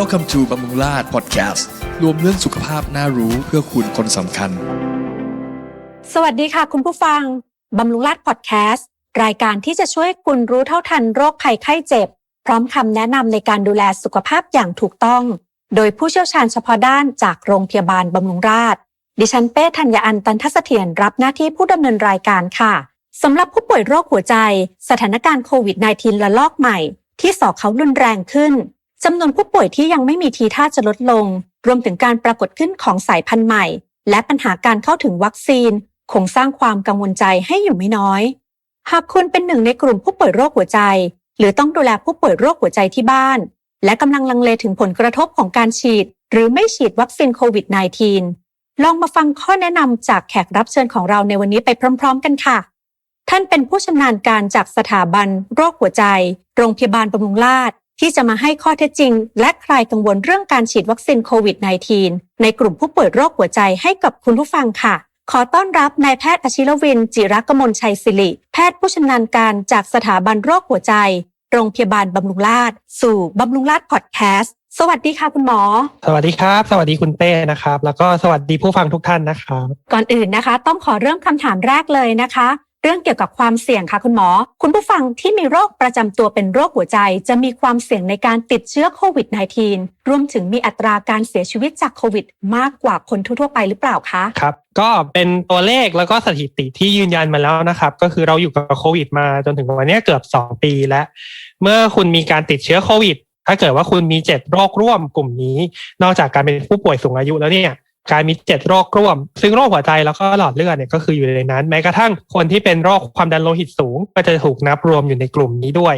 Welcome to บำรุงราช Podcast รวมเรื่องสุขภาพน่ารู้เพื่อคุณคนสำคัญ สวัสดีค่ะคุณผู้ฟัง บำรุงราชพอดแคสต์รายการที่จะช่วยคุณรู้เท่าทันโรคภัยไข้เจ็บ พร้อมคำแนะนำในการดูแลสุขภาพอย่างถูกต้อง โดยผู้เชี่ยวชาญเฉพาะด้านจากโรงพยาบาลบำรุงราษฎร์ดิฉันเป้ธัญญาอันตันทัศเถียรรับหน้าที่ผู้ดำเนินรายการค่ะสำหรับผู้ป่วยโรคหัวใจ สถานการณ์โควิด -19 ระลอกใหม่ ที่สอกเขารุนแรงขึ้น จำนวนผู้ป่วยที่ยังไม่มีทีท่าจะลดลง รวมถึงการปรากฏขึ้นของสายพันธุ์ใหม่ และปัญหาการเข้าถึงวัคซีน คงสร้างความกังวลใจให้อยู่ไม่น้อย หากคุณเป็นหนึ่งในกลุ่มผู้ป่วยโรคหัวใจ หรือต้องดูแลผู้ป่วยโรคหัวใจที่บ้าน และกำลังลังเลถึงผลกระทบของการฉีด หรือไม่ฉีดวัคซีนโควิด -19 ลองมาฟังข้อแนะนำจากแขกรับเชิญของเราในวันนี้ไปพร้อม ๆ กันค่ะ ท่านเป็นผู้ชำนาญการจากสถาบัน โรคหัวใจ โรงพยาบาลบำรุงราษฎร์ ที่จะมาให้ข้อเท็จจริง และคลายกังวลเรื่องการฉีดวัคซีนโควิด -19 ในกลุ่มผู้ป่วยโรคหัวใจให้กับคุณผู้ฟังค่ะ ขอต้อนรับนายแพทย์อชิรวิน จิรกมลชัยศิริ แพทย์ผู้ชำนาญการจากสถาบันโรคหัวใจ โรงพยาบาลบำรุงราษฎร์สู่บำรุงราษฎร์พอดแคสต์สวัสดีค่ะคุณหมอ สวัสดีครับ สวัสดีคุณเป้นะครับ แล้วก็สวัสดีผู้ฟังทุกท่านนะครับ ก่อนอื่นนะคะ ต้องขอเริ่มคำถามแรกเลยนะคะ เรื่องเกี่ยวกับความเสี่ยงค่ะคุณหมอ คุณผู้ฟังที่มีโรคประจำตัวเป็นโรคหัวใจ จะมีความเสี่ยงในการติดเชื้อโควิด -19 รวมถึงมีอัตราการเสียชีวิตจากโควิด มากกว่าคนทั่วไปหรือเปล่าคะ ครับ ก็เป็นตัวเลขแล้วก็สถิติที่ยืนยันมาแล้วนะครับ ก็คือเราอยู่กับโควิดมาจนถึงวันนี้เกือบ 2 ปีแล้ว เมื่อคุณมีการติดเชื้อโควิดถ้าเกิดว่าคุณมีเจ็ดโรคร่วมกลุ่มนี้ นอกจากการเป็นผู้ป่วยสูงอายุแล้วเนี่ย การมีเจ็ดโรคร่วม ซึ่งโรคหัวใจแล้วก็หลอดเลือดเนี่ยก็คืออยู่ในนั้น แม้กระทั่งคนที่เป็นโรคความดันโลหิตสูง ก็จะถูกนับรวมอยู่ในกลุ่มนี้ด้วย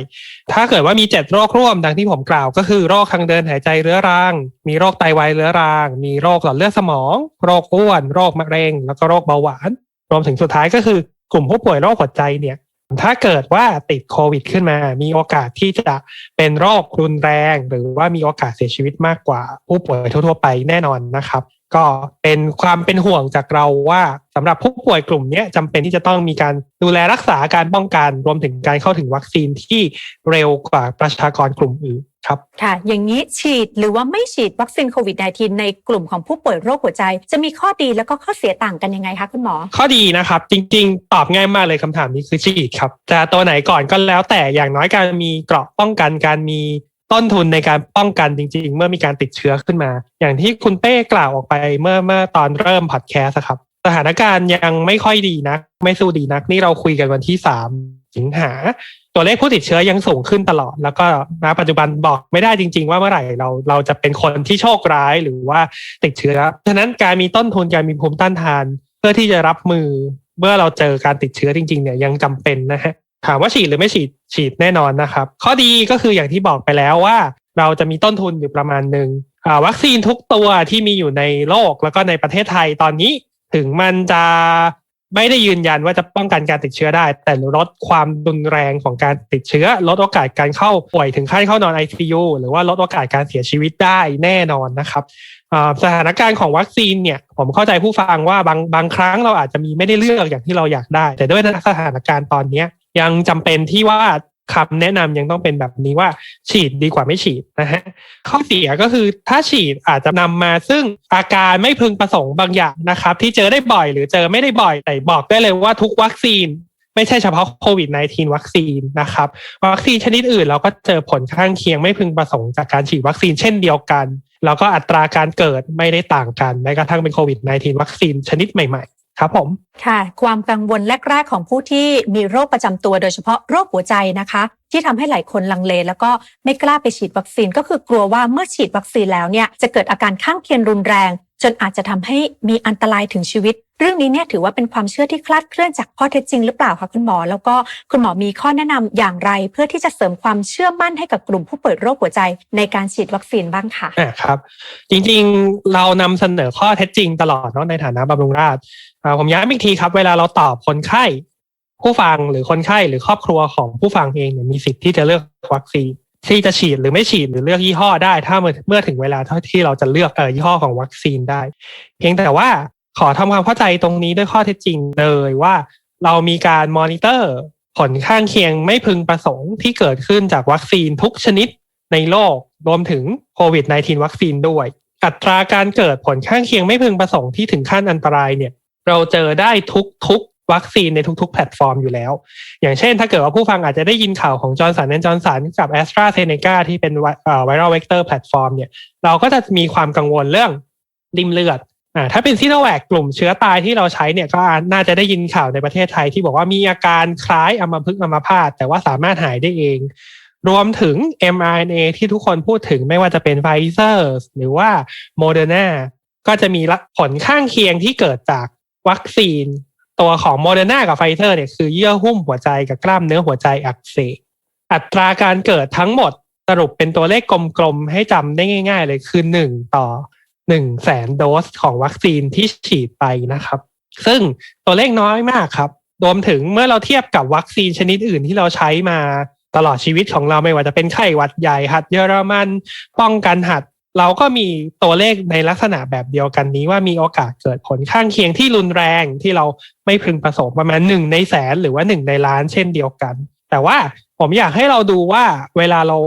ถ้าเกิดว่ามีเจ็ดโรคร่วมดังที่ผมกล่าว ก็คือโรคทางเดินหายใจเรื้อรัง มีโรคไตวายเรื้อรัง มีโรคหลอดเลือดสมอง โรคอ้วน โรคมะเร็ง แล้วก็โรคเบาหวาน รวมถึงสุดท้ายก็คือกลุ่มผู้ป่วยโรคหัวใจเนี่ยถ้าเกิดว่าติดโควิดขึ้นมา มีโอกาสที่จะเป็นโรครุนแรง หรือว่ามีโอกาสเสียชีวิตมากกว่าผู้ป่วยทั่ว ๆ ไปแน่นอนนะครับ ก็เป็นความเป็นห่วงจากเราว่าสำหรับผู้ป่วยกลุ่มนี้จำเป็นที่จะต้องมีการดูแลรักษาการป้องกันรวมถึงการเข้าถึงวัคซีนที่เร็วกว่าประชากรกลุ่มอื่นครับค่ะ อย่างนี้ฉีดหรือว่าไม่ฉีดวัคซีนโควิด -19 ในกลุ่มของผู้ป่วยโรคหัวใจ จะมีข้อดีแล้วก็ข้อเสียต่างกันยังไงคะคุณหมอ ข้อดีนะครับ จริง ๆ ตอบง่ายมากเลยคำถามนี้คือฉีดครับจะตัวไหนก่อนก็แล้วแต่อย่างน้อยการมีเกราะป้องกันการมี ต้นทุนในการป้องกันจริง ๆ เมื่อมีการติดเชื้อขึ้นมา อย่างที่คุณเป้กล่าวออกไปเมื่อเมื่อตอนเริ่มพอดแคสต์ครับ สถานการณ์ยังไม่ค่อยดีนัก ไม่สู้ดีนัก นี่เราคุยกันวันที่สามสิงหา ตัวเลขผู้ติดเชื้อยังสูงขึ้นตลอด แล้วก็ณปัจจุบันบอกไม่ได้จริง ๆ ว่าเมื่อไหร่เราเราจะเป็นคนที่โชคร้ายหรือว่าติดเชื้อฉะนั้นการมีต้นทุนการมีภูมิต้านทาน เพื่อที่จะรับมือเมื่อเราเจอการติดเชื้อจริงๆเนี่ยยังจำเป็นนะฮะ ถามว่าฉีดหรือไม่ฉีดฉีดแน่นอนนะครับ ข้อดีก็คืออย่างที่บอกไปแล้วว่า เราจะมีต้นทุนอยู่ประมาณหนึ่งวัคซีนทุกตัวที่มีอยู่ในโลกแล้วก็ในประเทศไทยตอนนี้ถึงมันจะไม่ได้ยืนยันว่าจะป้องกันการติดเชื้อได้ แต่ลดความรุนแรงของการติดเชื้อ ลดโอกาสการเข้าป่วยถึงขั้นเข้านอน ICU หรือว่าลดโอกาสการเสียชีวิตได้แน่นอนนะครับสถานการณ์ของวัคซีนเนี่ย ผมเข้าใจผู้ฟังว่าบางบางครั้งเราอาจจะมีไม่ได้เลือกอย่างที่เราอยากได้ แต่ด้วยสถานการณ์ตอนนี้ ยังจำเป็นที่ว่าคำแนะนำยังต้องเป็นแบบนี้ว่าฉีดดีกว่าไม่ฉีดนะฮะข้อเสียก็คือถ้าฉีดอาจจะนำมาซึ่งอาการไม่พึงประสงค์บางอย่างนะครับ ที่เจอได้บ่อยหรือเจอไม่ได้บ่อยแต่บอกได้เลยว่าทุกวัคซีน ไม่ใช่เฉพาะโควิด -19 วัคซีนนะครับ วัคซีนชนิดอื่นเราก็เจอผลข้างเคียงไม่พึงประสงค์จากการฉีดวัคซีนเช่นเดียวกัน แล้วก็อัตราการเกิดไม่ได้ต่างกันแม้กระทั่งเป็นโควิด -19 วัคซีนชนิดใหม่ๆ ครับผมค่ะ ความกังวลแรก ๆ ของผู้ที่มีโรคประจำตัวโดยเฉพาะโรคหัวใจนะคะ ที่ทำให้หลายคนลังเล แล้วก็ไม่กล้าไปฉีดวัคซีนก็คือกลัวว่าเมื่อฉีดวัคซีนแล้วเนี่ยจะเกิดอาการข้างเคียงรุนแรง จนอาจจะทำให้มีอันตรายถึงชีวิต เรื่องนี้เนี่ยถือว่าเป็นความเชื่อที่คลาดเคลื่อนจากข้อเท็จจริงหรือเปล่าคะคุณหมอ แล้วก็คุณหมอมีข้อแนะนำอย่างไร เพื่อที่จะเสริมความเชื่อมั่นให้กับกลุ่มผู้ป่วยโรคหัวใจในการฉีดวัคซีนบ้างค่ะอ่าครับ จริงๆเรานำเสนอข้อเท็จจริงตลอดเนาะในฐานะบำรุงราษฎร์ผมย้ำอีกทีครับเวลาเราตอบคนไข้ผู้ฟังหรือคนไข้หรือครอบครัวของผู้ฟังเองเนี่ยมีสิทธิ์ที่จะเลือกวัคซีน ที่จะฉีดหรือไม่ฉีดหรือเลือกยี่ห้อได้ ถ้าเมื่อเมื่อถึงเวลาที่เราจะเลือกเออยี่ห้อของวัคซีนได้ เพียงแต่ว่าขอทำความเข้าใจตรงนี้ด้วยข้อเท็จจริงเลยว่า เรามีการมอนิเตอร์ผลข้างเคียงไม่พึงประสงค์ที่เกิดขึ้นจากวัคซีนทุกชนิดในโลกรวมถึงโควิด -19 วัคซีนด้วย อัตราการเกิดผลข้างเคียงไม่พึงประสงค์ที่ถึงขั้นอันตรายเนี่ย เราเจอได้ทุกทุก วัคซีนในทุกๆ แพลตฟอร์มอยู่แล้ว อย่างเช่น ถ้าเกิดว่าผู้ฟังอาจจะได้ยินข่าวของจอร์นสันแอนจอร์นสันกับแอสตราเซเนกาที่เป็นไวรัลเวกเตอร์แพลตฟอร์มเนี่ยเราก็จะมีความกังวลเรื่องริมเลือดอ่าถ้าเป็นซิโนแวคกลุ่มเชื้อตายที่เราใช้เนี่ยก็น่าจะได้ยินข่าวในประเทศไทยที่บอกว่ามีอาการคล้ายอัมพฤกษ์อัมพาตแต่ว่าสามารถหายได้เอง รวมถึง mRNA ที่ทุกคนพูดถึงไม่ว่าจะเป็นไฟเซอร์หรือว่าโมเดอร์นาก็จะมีผลข้างเคียงที่เกิดจากวัคซีน ตัวของโมเดอร์นากับไฟเซอร์เนี่ยคือเยื่อหุ้มหัวใจกับกล้ามเนื้อหัวใจอักเสบอัตราการเกิดทั้งหมดสรุปเป็นตัวเลขกลมๆ ให้จำได้ง่าย ๆ เลยคือหนึ่งต่อหนึ่งแสนโดสของวัคซีนที่ฉีดไปนะครับ ซึ่งตัวเลขน้อยมากครับ รวมถึงเมื่อเราเทียบกับวัคซีนชนิดอื่นที่เราใช้มาตลอดชีวิตของเราไม่ว่าจะเป็นไข้หวัดใหญ่หัดเยอรมัน ป้องกันหัด เราก็มีตัวเลขในลักษณะแบบเดียวกันนี้ว่ามีโอกาสเกิดผลข้างเคียงที่รุนแรงที่เราไม่พึงประสงค์ประมาณหนึ่งในแสนหรือว่าหนึ่งในล้านเช่นเดียวกัน แต่ว่าผมอยากให้เราดูว่าเวลาเรา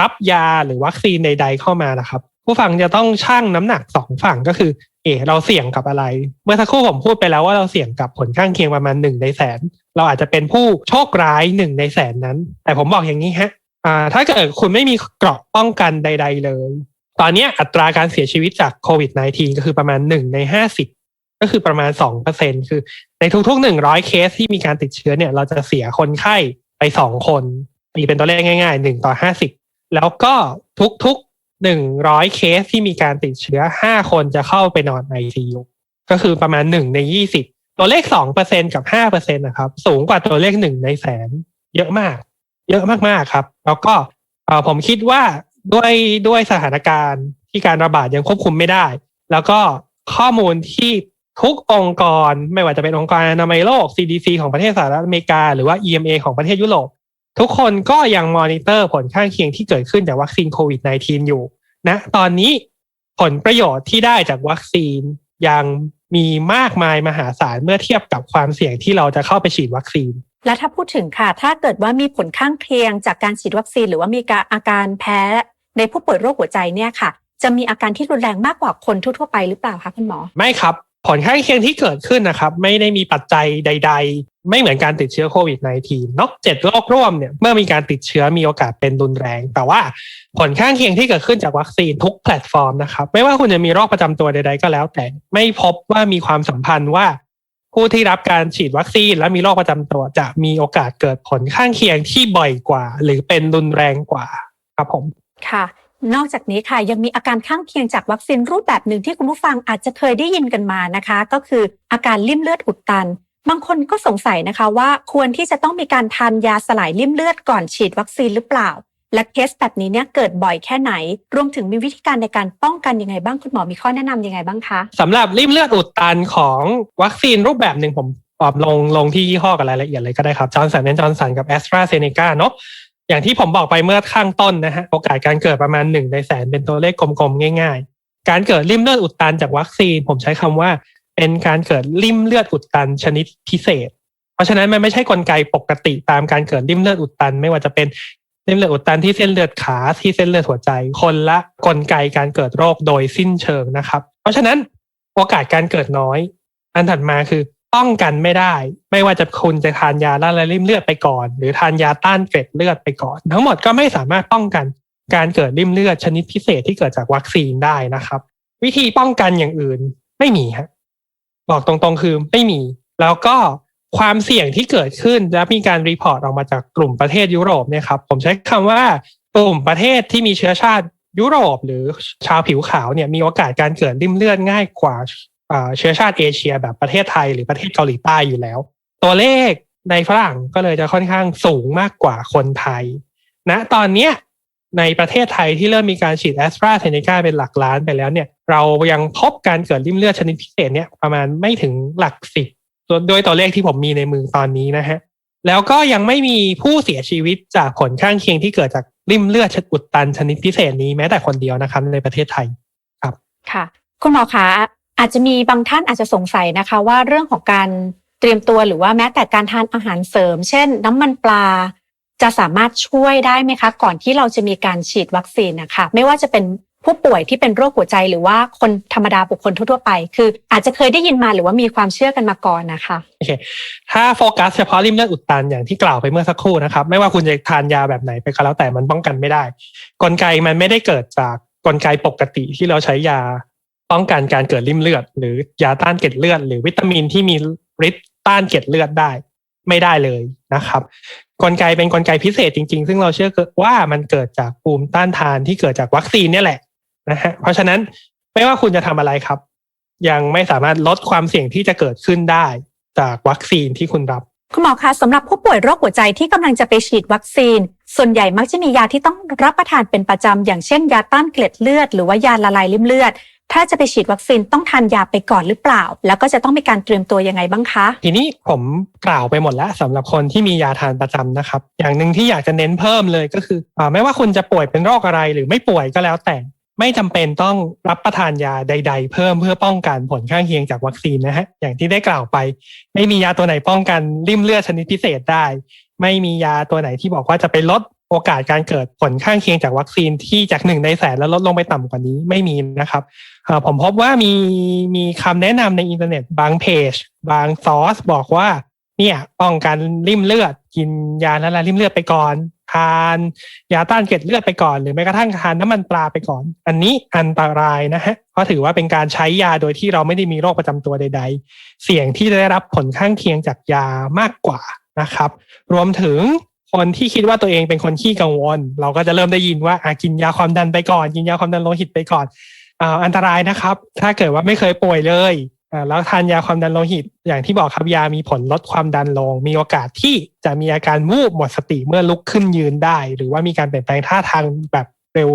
รับยาหรือวัคซีนใด ๆเข้ามานะครับ ผู้ฟังจะต้องชั่งน้ำหนักสองฝั่งก็คือ เออเราเสี่ยงกับอะไร เมื่อสักครู่ผมพูดไปแล้วว่าเราเสี่ยงกับผลข้างเคียงประมาณหนึ่งในแสนเราอาจจะเป็นผู้โชคร้ายหนึ่งในแสนนั้น แต่ผมบอกอย่างนี้ฮะถ้าเกิดคุณไม่มีเกราะป้องกันใด ๆ เลย ตอนนี้อัตราการเสียชีวิตจากโควิด -19 ก็คือประมาณหนึ่งในห้าสิบก็คือประมาณสองเปอร์เซ็นคือ ในทุกๆหนึ่งร้อยเคสที่มีการติดเชื้อเนี่ย เราจะเสียคนไข้ไปสองคนตีเป็นตัวเลขง่ายๆหนึ่งต่อห้าสิบแล้วก็ทุกๆหนึ่งร้อยเคสที่มีการติดเชื้อห้าคนจะเข้าไปนอนใน ICU ก็คือประมาณหนึ่งในยี่สิบตัวเลขสองเปอร์เซ็นกับห้าเปอร์เซ็นนะครับ สูงกว่าตัวเลขหนึ่งในแสน เยอะมาก เยอะมากๆครับ แล้วก็ผมคิดว่า ด้วยด้วยสถานการณ์ที่การระบาดยังควบคุมไม่ได้ แล้วก็ข้อมูลที่ทุกองค์กรไม่ว่าจะเป็นองค์การอนามัยโลก CDC ของประเทศสหรัฐอเมริกา หรือว่า EMA ของประเทศยุโรปทุกคนก็ยังมอนิเตอร์ผลข้างเคียงที่เกิดขึ้นจากวัคซีนโควิด -19 อยู่นะตอนนี้ผลประโยชน์ที่ได้จากวัคซีนยังมีมากมายมหาศาลเมื่อเทียบกับความเสี่ยงที่เราจะเข้าไปฉีดวัคซีน และถ้าพูดถึงค่ะ ถ้าเกิดว่ามีผลข้างเคียงจากการฉีดวัคซีน หรือว่ามีอาการแพ้ ในผู้ป่วยโรคหัวใจเนี่ยค่ะ จะมีอาการที่รุนแรงมากกว่าคนทั่วๆไปหรือเปล่าคะคุณหมอ ไม่ครับ ผลข้างเคียงที่เกิดขึ้นนะครับ ไม่ได้มีปัจจัยใด ๆ ไม่เหมือนการติดเชื้อโควิด -19 เนาะเจ็ดโรคร่วมเนี่ยเมื่อมีการติดเชื้อมีโอกาสเป็นรุนแรง แต่ว่าผลข้างเคียงที่เกิดขึ้นจากวัคซีนทุกแพลตฟอร์มนะครับไม่ว่าคุณจะมีโรคประจำตัวใด ๆ ก็แล้ว แต่ไม่พบว่ามีความสัมพันธ์ว่าผู้ที่รับการฉีดวัคซีนและมีโรคประจำตัว จะมีโอกาสเกิดผลข้างเคียงที่บ่อยกว่า หรือเป็นรุนแรงกว่าครับผม ค่ะ นอกจากนี้ค่ะยังมีอาการข้างเคียงจากวัคซีนรูปแบบหนึ่งที่คุณผู้ฟังอาจจะเคยได้ยินกันมานะคะ ก็คืออาการลิ่มเลือดอุดตัน บางคนก็สงสัยนะคะว่าควรที่จะต้องมีการทานยาสลายลิ่มเลือดก่อนฉีดวัคซีนหรือเปล่า และเคสแบบนี้เนี่ยเกิดบ่อยแค่ไหน รวมถึงมีวิธีการในการป้องกันยังไงบ้างคุณหมอมีข้อแนะนํำยังไงบ้างคะสำหรับริ่มเลือดอุดตันของวัคซีนรูปแบบหนึ่งผมตอบลงลงที่ยี่ห้อกับรายละเอียดเลยก็ได้ครับจอร์นสันแอนจอร์นสันกับแอสตราเซเนกาเนาะ อย่างที่ผมบอกไปเมื่อข้างต้นนะฮะโอกาสการเกิดประมาณหนึ่งในแสนเป็นตัวเลขกลมๆง่าย ๆ การเกิดริ่มเลือดอุดตันจากวัคซีน ผมใช้คำว่า เป็นการเกิดริ่มเลือดอุดตันชนิดพิเศษ เพราะฉะนั้นมันไม่ใช่กลไกปกติตามการเกิดริ่มเลือดอุดตัน ไม่ว่าจะเป็นริ่มเลือดอุดตันที่เส้นเลือดขาที่เส้นเลือดหัวใจ คนละกลไกการเกิดโรคโดยสิ้นเชิงนะครับ เพราะฉะนั้นโอกาสการเกิดน้อย อันถัดมาคือ ป้องกันไม่ได้ ไม่ว่าจะคุณจะทานยาละลายริ่มเลือดไปก่อน หรือทานยาต้านเกล็ดเลือดไปก่อน ทั้งหมดก็ไม่สามารถป้องกันการเกิดริ่มเลือดชนิดพิเศษที่เกิดจากวัคซีนได้นะครับ วิธีป้องกันอย่างอื่นไม่มีฮะบอกตรงๆคือไม่มี แล้วก็ความเสี่ยงที่เกิดขึ้นและมีการรีพอร์ตออกมาจากกลุ่มประเทศยุโรปเนี่ยครับผมใช้คำว่ากลุ่มประเทศที่มีเชื้อชาติยุโรปหรือชาวผิวขาวเนี่ยมีโอกาสการเกิดริ่มเลือดง่ายกว่า เชื้อชาติเอเชียแบบประเทศไทยหรือประเทศเกาหลีใต้อยู่แล้ว ตัวเลขในฝรั่งก็เลยจะค่อนข้างสูงมากกว่าคนไทยณนะตอนเนี้ยในประเทศไทยที่เริ่มมีการฉีดแอสตราเซเนกาเป็นหลักล้านไปแล้วเนี่ย เรายังพบการเกิดริ่มเลือดชนิดพิเศษเนี่ยประมาณไม่ถึงหลักสิบโดยตัวเลขที่ผมมีในมือตอนนี้นะฮะแล้วก็ยังไม่มีผู้เสียชีวิตจากผลข้างเคียงที่เกิดจากริ่มเลือดอุดตันชนิดพิเศษนี้แม้แต่คนเดียวนะครับในประเทศไทยครับ ค่ะ คุณหมอคะ อาจจะมีบางท่านอาจจะสงสัยนะคะว่าเรื่องของการเตรียมตัวหรือว่าแม้แต่การทานอาหารเสริม เช่น น้ำมันปลา จะสามารถช่วยได้ไหมคะ ก่อนที่เราจะมีการฉีดวัคซีนนะคะไม่ว่าจะเป็นผู้ป่วยที่เป็นโรคหัวใจหรือว่าคนธรรมดาบุคคลทั่วไป คืออาจจะเคยได้ยินมาหรือว่ามีความเชื่อกันมาก่อนนะคะโอเคถ้าโฟกัสเฉพาะริมเลือดอุดตันอย่างที่กล่าวไปเมื่อสักครู่นะครับ ไม่ว่าคุณจะทานยาแบบไหนไปก็แล้วแต่มันป้องกันไม่ได้ กลไกมันไม่ได้เกิดจากกลไกปกติที่เราใช้ยา ป้องกันการเกิดริ่มเลือด หรือยาต้านเกล็ดเลือด หรือวิตามินที่มีฤทธิ์ต้านเกล็ดเลือดได้ไม่ได้เลยนะครับ กลไกเป็นกลไกพิเศษจริง ๆ ซึ่งเราเชื่อว่ามันเกิดจากภูมิต้านทานที่เกิดจากวัคซีนเนี่ยแหละนะฮะเพราะฉะนั้นไม่ว่าคุณจะทำอะไรครับ ยังไม่สามารถลดความเสี่ยงที่จะเกิดขึ้นได้จากวัคซีนที่คุณรับ คุณหมอคะสำหรับผู้ป่วยโรคหัวใจที่กำลังจะไปฉีดวัคซีน ส่วนใหญ่มักจะมียาที่ต้องรับประทานเป็นประจำอย่างเช่น ยาต้านเกล็ดเลือด หรือว่ายาละลายริ่มเลือด ถ้าจะไปฉีดวัคซีนต้องทานยาไปก่อนหรือเปล่า แล้วก็จะต้องมีการเตรียมตัวยังไงบ้างคะ ทีนี้ผมกล่าวไปหมดแล้วสำหรับคนที่มียาทานประจำนะครับ อย่างหนึ่งที่อยากจะเน้นเพิ่มเลยก็คืออไม่ว่าคุณจะป่วยเป็นโรคอะไรหรือไม่ป่วยก็แล้วแต่ไม่จำเป็นต้องรับประทานยาใด ๆ เพิ่มเพื่อป้องกันผลข้างเคียงจากวัคซีนนะฮะอย่างที่ได้กล่าวไป ไม่มียาตัวไหนป้องกันริ่มเลือดชนิดพิเศษได้ ไม่มียาตัวไหนที่บอกว่าจะไปลด โอกาสการเกิดผลข้างเคียงจากวัคซีนที่จากหนึ่งในแสนแล้วลดลงไปต่ำกว่านี้ไม่มีนะครับผมพบว่ามีมีคำแนะนำในอินเทอร์เน็ตบางเพจ บางซอสบอกว่าเนี่ยป้องกันริ่มเลือด กินยาละลายริ่มเลือดไปก่อน ทานยาต้านเกล็ดเลือดไปก่อน หรือแม้กระทั่งทานน้ำมันปลาไปก่อน อันนี้อันตรายนะฮะเพราะถือว่าเป็นการใช้ยาโดยที่เราไม่ได้มีโรคประจำตัวใด ๆ เสี่ยงที่จะได้รับผลข้างเคียงจากยามากกว่านะครับ รวมถึง คนที่คิดว่าตัวเองเป็นคนขี้กังวล เราก็จะเริ่มได้ยินว่าอะกินยาความดันไปก่อน กินยาความดันโลหิตไปก่อนอ่าอันตรายนะครับ ถ้าเกิดว่าไม่เคยป่วยเลยอ่าแล้วทานยาความดันโลหิต อย่างที่บอกครับยามีผลลดความดันลง มีโอกาสที่จะมีอาการวูบหมดสติเมื่อลุกขึ้นยืนได้ หรือว่ามีการเปลี่ยนแปลงท่าทางแบบ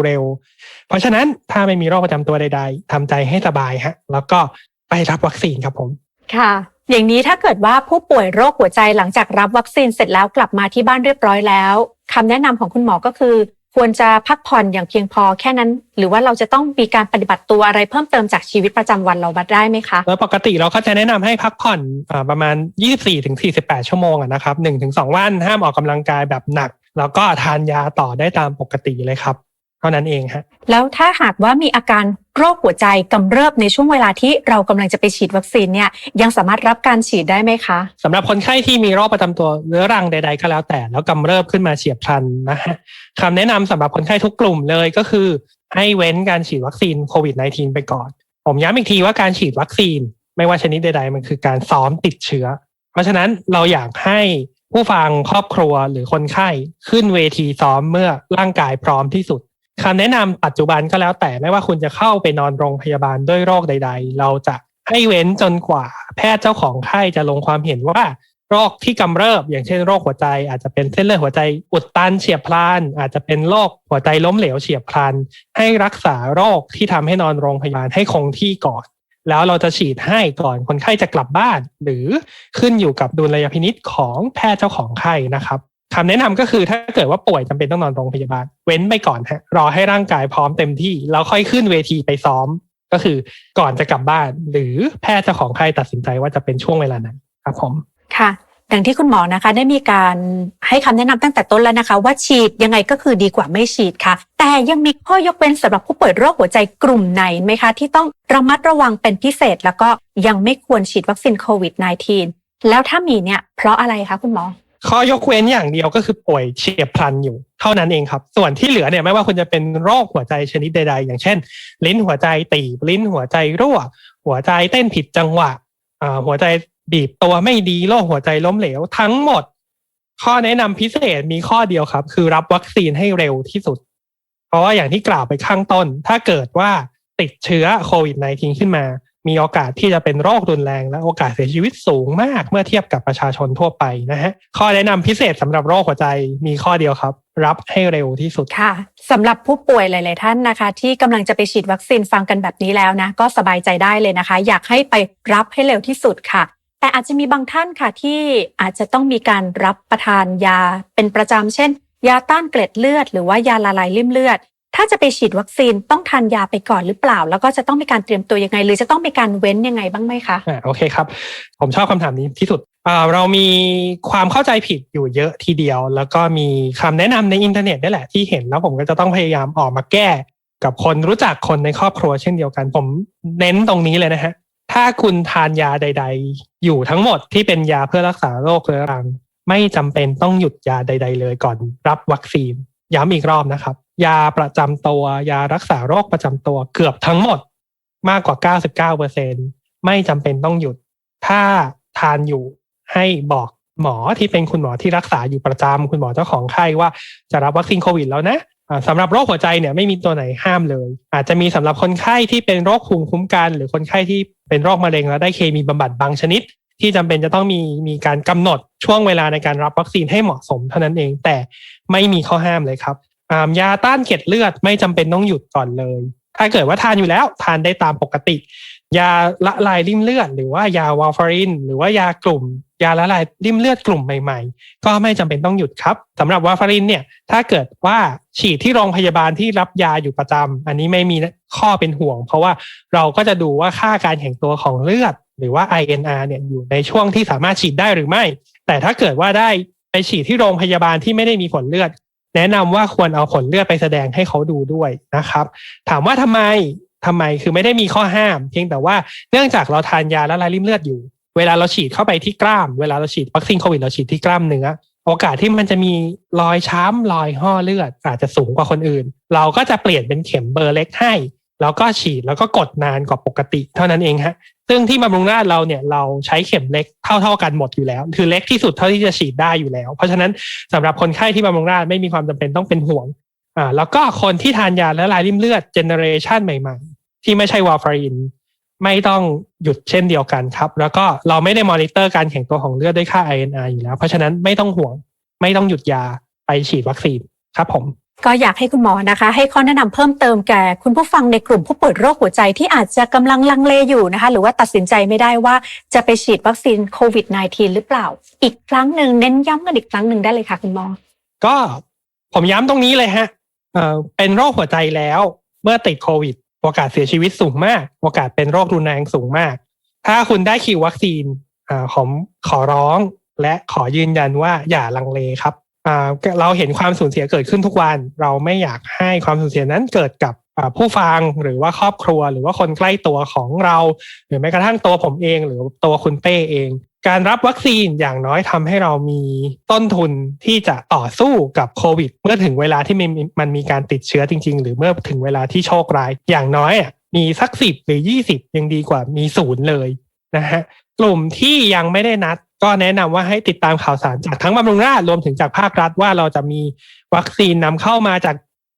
เร็วๆ เพราะฉะนั้นถ้าไม่มีโรคประจำตัวใด ๆทำใจให้สบายฮะ แล้วก็ไปรับวัคซีนครับผม ค่ะ อย่างนี้ถ้าเกิดว่าผู้ป่วยโรคหัวใจหลังจากรับวัคซีนเสร็จแล้วกลับมาที่บ้านเรียบร้อยแล้วคำแนะนำของคุณหมอก็คือ ควรจะพักผ่อนอย่างเพียงพอแค่นั้น หรือว่าเราจะต้องมีการปฏิบัติตัวอะไรเพิ่มเติมจากชีวิตประจำวันเราบัดได้ไหมคะโดยปกติเราก็จะแนะนำให้พักผ่อนอ่าประมาณ 24-48 ชั่วโมงอะนะครับ 1-2 วันห้ามออกกำลังกายแบบหนัก แล้วก็ทานยาต่อได้ตามปกติเลยครับเท่านั้นเองฮะแล้วถ้าหากว่ามีอาการ โรคหัวใจกำเริบในช่วงเวลาที่เรากำลังจะไปฉีดวัคซีนเนี่ยยังสามารถรับการฉีดได้ไหมคะสำหรับคนไข้ที่มีโรคประจำตัวเรื้อรังใด ๆ ก็แล้วแต่ แล้วกำเริบขึ้นมาเฉียบพลันนะฮะคำแนะนำสำหรับคนไข้ทุกกลุ่มเลยก็คือ ให้เว้นการฉีดวัคซีนโควิด -19 ไปก่อน ผมย้ำอีกทีว่าการฉีดวัคซีน ไม่ว่าชนิดใด ๆ มันคือการซ้อมติดเชื้อ เพราะฉะนั้นเราอยากให้ผู้ฟังครอบครัวหรือคนไข้ขึ้นเวทีซ้อมเมื่อร่างกายพร้อมที่สุด คำแนะนำปัจจุบันก็แล้วแต่ไม่ว่าคุณจะเข้าไปนอนโรงพยาบาลด้วยโรคใด ๆ เราจะให้เว้นจนกว่า แพทย์เจ้าของไข้จะลงความเห็นว่าโรคที่กำเริบ อย่างเช่นโรคหัวใจ อาจจะเป็นเส้นเลือดหัวใจอุดตันเฉียบพลันอาจจะเป็นโรคหัวใจล้มเหลวเฉียบพลันให้รักษาโรคที่ทำให้นอนโรงพยาบาลให้คงที่ก่อน แล้วเราจะฉีดให้ก่อนคนไข้จะกลับบ้าน หรือขึ้นอยู่กับดุลยพินิษของแพทย์เจ้าของไข้นะครับ คำแนะนำก็คือถ้าเกิดว่าป่วยจำเป็นต้องนอนโรงพยาบาล เว้นไปก่อนฮะรอให้ร่างกายพร้อมเต็มที่ แล้วค่อยขึ้นเวทีไปซ้อม ก็คือก่อนจะกลับบ้าน หรือแพทย์เจ้าของไข้ตัดสินใจว่าจะเป็นช่วงเวลานั้นครับผมค่ะดังที่คุณหมอนะคะได้มีการให้คำแนะนำตั้งแต่ต้นแล้วนะคะ ว่าฉีดยังไงก็คือดีกว่าไม่ฉีดค่ะ แต่ยังมีข้อยกเว้นสำหรับผู้ป่วยโรคหัวใจกลุ่มไหนไหมคะ ที่ต้องระมัดระวังเป็นพิเศษ แล้วก็ยังไม่ควรฉีดวัคซีนโควิด -19 แล้วถ้ามีเนี่ยเพราะอะไรคะคุณหมอ ข้อยกเว้นอย่างเดียวก็คือป่วยเฉียบพลันอยู่ เท่านั้นเองครับ ส่วนที่เหลือเนี่ยไม่ว่าคุณจะเป็นโรคหัวใจชนิดใด ๆ อย่างเช่น ลิ้นหัวใจตีบลิ้นหัวใจรั่ว หัวใจเต้นผิดจังหวะหัวใจบีบตัวไม่ดีโรคหัวใจล้มเหลวทั้งหมด ข้อแนะนำพิเศษมีข้อเดียวครับ คือรับวัคซีนให้เร็วที่สุด เพราะว่าอย่างที่กล่าวไปข้างต้น ถ้าเกิดว่าติดเชื้อโควิด -19 ขึ้นมา มีโอกาสที่จะเป็นโรครุนแรงและโอกาสเสียชีวิตสูงมากเมื่อเทียบกับประชาชนทั่วไปนะฮะข้อแนะนำพิเศษสำหรับโรคหัวใจมีข้อเดียวครับ รับให้เร็วที่สุดค่ะสำหรับผู้ป่วยหลาย ๆ ท่านนะคะ ที่กำลังจะไปฉีดวัคซีนฟังกันแบบนี้แล้วนะ ก็สบายใจได้เลยนะคะ อยากให้ไปรับให้เร็วที่สุดค่ะแต่อาจจะมีบางท่านค่ะที่อาจจะต้องมีการรับประทานยาเป็นประจำเช่น ยาต้านเกล็ดเลือด หรือว่ายาละลายริ่มเลือด ถ้าจะไปฉีดวัคซีนต้องทานยาไปก่อนหรือเปล่า แล้วก็จะต้องมีการเตรียมตัวยังไง หรือจะต้องมีการเว้นยังไงบ้างไหมคะอ่าโอเคครับ ผมชอบคำถามนี้ที่สุดเรามีความเข้าใจผิดอยู่เยอะทีเดียว แล้วก็มีคำแนะนำในอินเทอร์เน็ตนี่แหละที่เห็นแล้วผมก็จะต้องพยายามออกมาแก้ กับคนรู้จักคนในครอบครัวเช่นเดียวกัน ผมเน้นตรงนี้เลยนะฮะถ้าคุณทานยาใด ๆ อยู่ทั้งหมดที่เป็นยาเพื่อรักษาโรคเรื้อรัง ไม่จำเป็นต้องหยุดยาใด ๆ เลยก่อนรับวัคซีนย้ำอีกรอบนะครับ ยาประจำตัว ยารักษาโรคประจำตัวเกือบทั้งหมดมากกว่า 99%ไม่จำเป็นต้องหยุด ถ้าทานอยู่ให้บอกหมอที่เป็นคุณหมอที่รักษาอยู่ประจำคุณหมอเจ้าของไข้ว่าจะรับวัคซีนโควิดแล้วนะอ่าสำหรับโรคหัวใจเนี่ยไม่มีตัวไหนห้ามเลย อาจจะมีสำหรับคนไข้ที่เป็นโรคภูมิคุ้มกัน หรือคนไข้ที่เป็นโรคมะเร็งแล้วได้เคมีบำบัดบางชนิด ที่จำเป็นจะต้องมีมีการกำหนดช่วงเวลาในการรับวัคซีนให้เหมาะสมเท่านั้นเองแต่ไม่มีข้อห้ามเลยครับ ยาต้านเกล็ดเลือดไม่จำเป็นต้องหยุดก่อนเลย ถ้าเกิดว่าทานอยู่แล้วทานได้ตามปกติ ยาละลายริ่มเลือด หรือว่ายาวาฟาริน หรือว่ายากลุ่ม ยาละลายริ่มเลือดกลุ่มใหม่ ๆ ก็ไม่จำเป็นต้องหยุดครับสำหรับวาฟารินเนี่ยถ้าเกิดว่าฉีดที่โรงพยาบาลที่รับยาอยู่ประจำอันนี้ไม่มีข้อเป็นห่วง เพราะว่าเราก็จะดูว่าค่าการแข็งตัวของเลือด หรือว่า INR เนี่ยอยู่ในช่วงที่สามารถฉีดได้หรือไม่ แต่ถ้าเกิดว่าได้ไปฉีดที่โรงพยาบาลที่ไม่ได้มีผลเลือด แนะนำว่าควรเอาผลเลือดไปแสดงให้เขาดูด้วยนะครับ ถามว่าทำไมทำไมคือไม่ได้มีข้อห้าม เพียงแต่ว่าเนื่องจากเราทานยาละลายริ่มเลือดอยู่ เวลาเราฉีดเข้าไปที่กล้าม เวลาเราฉีดวัคซีนโควิดเราฉีดที่กล้ามเนื้อโอกาสที่มันจะมีรอยช้ำรอยห่อเลือดอาจจะสูงกว่าคนอื่น เราก็จะเปลี่ยนเป็นเข็มเบอร์เล็กให้ แล้วก็ฉีดแล้วก็กดนานกว่าปกติเท่านั้นเองฮะ ซึ่งที่บำรุงราษฎร์เราเนี่ยเราใช้เข็มเล็กเท่า ๆกันหมดอยู่แล้ว คือเล็กที่สุดเท่าที่จะฉีดได้อยู่แล้ว เพราะฉะนั้นสำหรับคนไข้ที่บำรุงราษฎร์ไม่มีความจำเป็นต้องเป็นห่วงอ่าแล้วก็คนที่ทานยาละลายริ่มเลือดเจเนเรชันใหม่ๆ ที่ไม่ใช่วาฟารินไม่ต้องหยุดเช่นเดียวกันครับ แล้วก็เราไม่ได้มอนิเตอร์การแข็งตัวของเลือดด้วยค่า INR อยู่แล้ว เพราะฉะนั้นไม่ต้องห่วงไม่ต้องหยุดยาไปฉีดวัคซีนครับผม ก็อยากให้คุณหมอนะคะ ให้ข้อแนะนำเพิ่มเติมแก่คุณผู้ฟังในกลุ่มผู้ป่วยโรคหัวใจที่อาจจะกำลังลังเลอยู่นะคะ หรือว่าตัดสินใจไม่ได้ว่าจะไปฉีดวัคซีนโควิด -19 หรือเปล่า อีกครั้งหนึ่งเน้นย้ำกันอีกครั้งหนึ่งได้เลยค่ะ คุณหมอ ก็ผมย้ำตรงนี้เลยฮะเออเป็นโรคหัวใจแล้ว เมื่อติดโควิด โอกาสเสียชีวิตสูงมาก โอกาสเป็นโรครุนแรงสูงมาก ถ้าคุณได้คิววัคซีนอ่าผมขอร้องและขอยืนยันว่าอย่าลังเลครับ เราเห็นความสูญเสียเกิดขึ้นทุกวัน เราไม่อยากให้ความสูญเสียนั้นเกิดกับผู้ฟังหรือว่าครอบครัว หรือว่าคนใกล้ตัวของเรา หรือแม้กระทั่งตัวผมเองหรือตัวคุณเป้เอง การรับวัคซีนอย่างน้อยทำให้เรามีต้นทุนที่จะต่อสู้กับโควิด เมื่อถึงเวลาที่มันมันมีการติดเชื้อจริง ๆ หรือเมื่อถึงเวลาที่โชคร้ายอย่างน้อยอะมีสักสิบหรือยี่สิบยังดีกว่ามีศูนย์เลยนะฮะกลุ่มที่ยังไม่ได้นัด ก็แนะนำว่าให้ติดตามข่าวสารจากทั้งบำรุงราษฎร์รวมถึงจากภาครัฐว่าเราจะมีวัคซีนนำเข้ามาจาก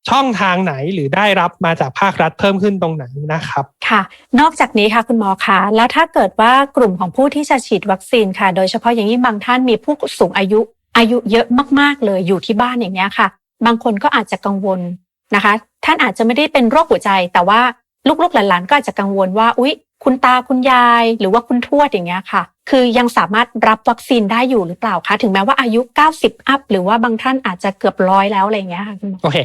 ช่องทางไหนหรือได้รับมาจากภาครัฐเพิ่มขึ้นตรงไหนนะครับค่ะ นอกจากนี้ค่ะคุณหมอคะแล้วถ้าเกิดว่ากลุ่มของผู้ที่จะฉีดวัคซีนค่ะ โดยเฉพาะอย่างยิ่งบางท่านมีผู้สูงอายุอายุเยอะมากๆเลยอยู่ที่บ้านอย่างเนี้ยค่ะ บางคนก็อาจจะกังวลนะคะ ท่านอาจจะไม่ได้เป็นโรคหัวใจ แต่ว่าลูกๆหลานๆก็อาจจะกังวลว่าอุ๊ย คุณตาคุณยาย หรือว่าคุณทวดอย่างเงี้ยค่ะ คือยังสามารถรับวัคซีนได้อยู่หรือเปล่าคะถึงแม้ว่าอายุ 90 อัพหรือว่าบางท่านอาจจะเกือบร้อยแล้วอะไรเงี้ยค่ะโอเค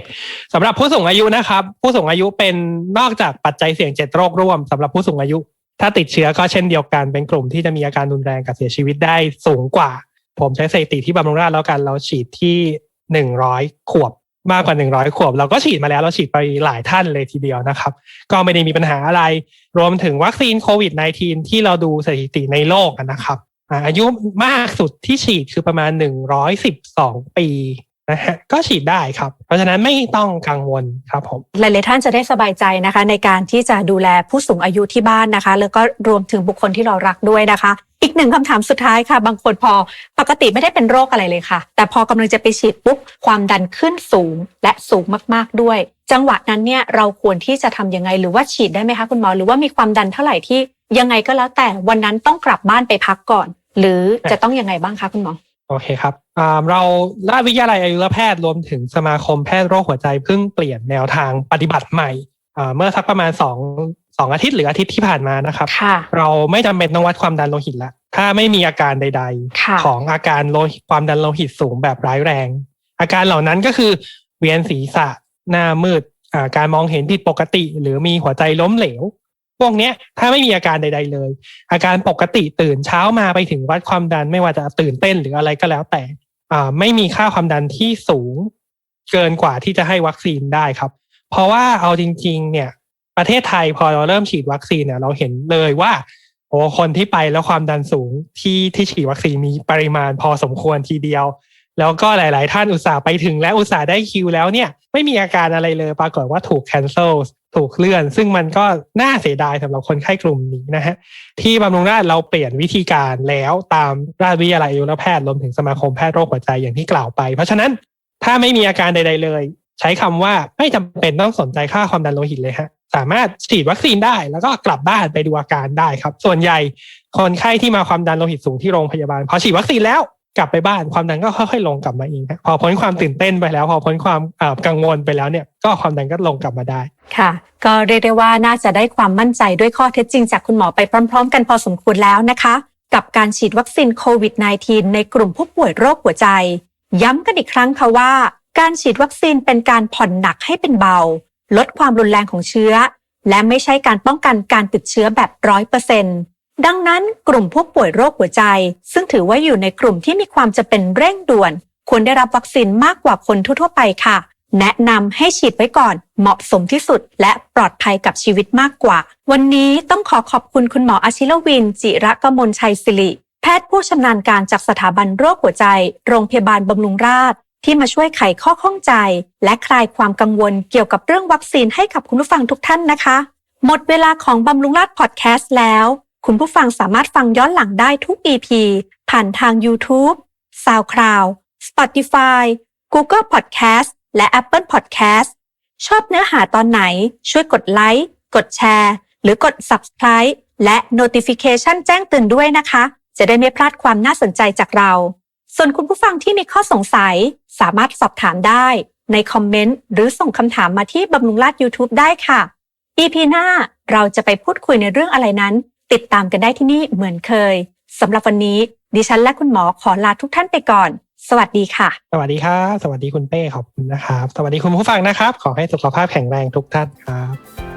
สำหรับผู้สูงอายุนะครับ ผู้สูงอายุเป็นนอกจากปัจจัยเสี่ยงเจ็ดโรคร่วมสำหรับผู้สูงอายุ ถ้าติดเชื้อก็เช่นเดียวกันเป็นกลุ่มที่จะมีอาการรุนแรงกับเสียชีวิตได้สูงกว่า ผมใช้สถิติที่บำรุงราษฎร์แล้วกันเราฉีดที่หนึ่งร้อยขวบ มากกว่าหนึ่งร้อยขวบ เราก็ฉีดมาแล้วเราฉีดไปหลายท่านเลยทีเดียวนะครับ ก็ไม่ได้มีปัญหาอะไร รวมถึงวัคซีนโควิด -19 ที่เราดูสถิติในโลกนะครับอาอายุมากสุดที่ฉีดคือประมาณ 112 ปีนะฮะก็ฉีดได้ครับ เพราะฉะนั้นไม่ต้องกังวลครับผมหลายๆท่านจะได้สบายใจนะคะ ในการที่จะดูแลผู้สูงอายุที่บ้านนะคะ แล้วก็รวมถึงบุคคลที่เรารักด้วยนะคะ อีกหนึ่งคำถามสุดท้ายค่ะ บางคนพอปกติไม่ได้เป็นโรคอะไรเลยค่ะ แต่พอกำลังจะไปฉีดปุ๊บความดันขึ้นสูงและสูงมากๆด้วย จังหวะนั้นเนี่ยเราควรที่จะทำยังไงหรือว่าฉีดได้ไหมคะคุณหมอหรือว่ามีความดันเท่าไหร่ที่ยังไงก็แล้วแต่วันนั้นต้องกลับบ้านไปพักก่อน หรือจะต้องยังไงบ้างคะคุณหมอโอเคครับเราราชวิทยาลัยอายุรแพทย์รวมถึงสมาคมแพทย์โรคหัวใจเพิ่งเปลี่ยนแนวทางปฏิบัติใหม่ เมื่อสักประมาณสองสองอาทิตย์หรืออาทิตย์ที่ผ่านมานะครับค่ะเราไม่จำเป็นต้องวัดความดันโลหิตแล้วถ้าไม่มีอาการใดค่ะๆของอาการโลหิตความดันโลหิตสูงแบบร้ายแรง อาการเหล่านั้นก็คือ เวียนศีรษะหน้ามืดอ่าการมองเห็นผิดปกติ หรือมีหัวใจล้มเหลว พวกเนี้ยถ้าไม่มีอาการใด ๆ เลย อาการปกติตื่นเช้ามาไปถึงวัดความดันไม่ว่าจะตื่นเต้นหรืออะไรก็แล้วแต่อ่าไม่มีค่าความดันที่สูงเกินกว่าที่จะให้วัคซีนได้ครับ เพราะว่าเอาจริง ๆ เนี่ย ประเทศไทยพอเราเริ่มฉีดวัคซีนเนี่ย เราเห็นเลยว่าโอ้คนที่ไปแล้วความดันสูงที่ที่ฉีดวัคซีนมีปริมาณพอสมควรทีเดียว แล้วก็หลาย ๆ ท่านอุตส่าห์ไปถึงและอุตส่าห์ได้คิวแล้วเนี่ย ไม่มีอาการอะไรเลยปรากฏว่าถูก cancel ถูกเลื่อน ซึ่งมันก็น่าเสียดายสำหรับคนไข้กลุ่มนี้นะฮะ ที่บำรุงราษฎร์เราเปลี่ยนวิธีการแล้วตามราชวิทยาลัยอายุรแพทย์รวมถึงสมาคมแพทย์โรคหัวใจอย่างที่กล่าวไป เพราะฉะนั้นถ้าไม่มีอาการใด ๆ เลย ใช้คำว่าไม่จำเป็นต้องสนใจค่าความดันโลหิตเลยฮะสามารถฉีดวัคซีนได้ แล้วก็กลับบ้านไปดูอาการได้ครับ ส่วนใหญ่คนไข้ที่มาความดันโลหิตสูงที่โรงพยาบาลพอฉีดวัคซีนแล้วกลับไปบ้านความดันก็ค่อยๆลงกลับมาเองฮะพอพ้นความตื่นเต้นไปแล้ว พอพ้นความกังวลไปแล้วเนี่ย ก็ความดันก็ลงกลับมาได้ค่ะ ก็เรียกได้ว่าน่าจะได้ความมั่นใจด้วยข้อเท็จจริงจากคุณหมอไปพร้อม ๆ กันพอสมควรแล้วนะคะ กับการฉีดวัคซีนโควิด -19 ในกลุ่มผู้ป่วยโรคหัวใจ ย้ำกันอีกครั้งค่ะว่า การฉีดวัคซีนเป็นการผ่อนหนักให้เป็นเบา ลดความรุนแรงของเชื้อ และไม่ใช่การป้องกันการติดเชื้อแบบร้อยเปอร์เซ็นต์ดังนั้นกลุ่มผู้ป่วยโรคหัวใจ ซึ่งถือว่าอยู่ในกลุ่มที่มีความจะเป็นเร่งด่วน ควรได้รับวัคซีนมากกว่าคนทั่วๆไปค่ะ แนะนำให้ฉีดไว้ก่อน เหมาะสมที่สุด และปลอดภัยกับชีวิตมากกว่า วันนี้ต้องขอขอบคุณคุณหมออาชิรวิน จิระกมลชัยศิริ แพทย์ผู้ชำนาญการจากสถาบันโรคหัวใจ โรงพยาบาลบำรุงราษฎร์ ที่มาช่วยไขข้อข้องใจ และคลายความกังวลเกี่ยวกับเรื่องวัคซีนให้กับคุณผู้ฟังทุกท่านนะคะ หมดเวลาของบำรุงราษฎร์พอดแคสต์แล้ว คุณผู้ฟังสามารถฟังย้อนหลังได้ทุก EP ผ่านทาง YouTube, SoundCloud, Spotify, Google Podcast และ Apple Podcast ชอบเนื้อหาตอนไหน ช่วยกดไลค์กดแชร์ หรือกด Subscribe และ Notification แจ้งเตือนด้วยนะคะ จะได้ไม่พลาดความน่าสนใจจากเรา ส่วนคุณผู้ฟังที่มีข้อสงสัยสามารถสอบถามได้ในคอมเมนต์หรือส่งคำถามมาที่บำรุงราษฎร์ YouTube ได้ค่ะ EP หน้าเราจะไปพูดคุยในเรื่องอะไรนั้น ติดตามกันได้ที่นี่เหมือนเคยสำหรับวันนี้ ดิฉันและคุณหมอขอลาทุกท่านไปก่อน สวัสดีค่ะ สวัสดีครับ สวัสดีคุณเป้ขอบคุณนะครับ สวัสดีคุณผู้ฟังนะครับ ขอให้สุขภาพแข็งแรงทุกท่านครับ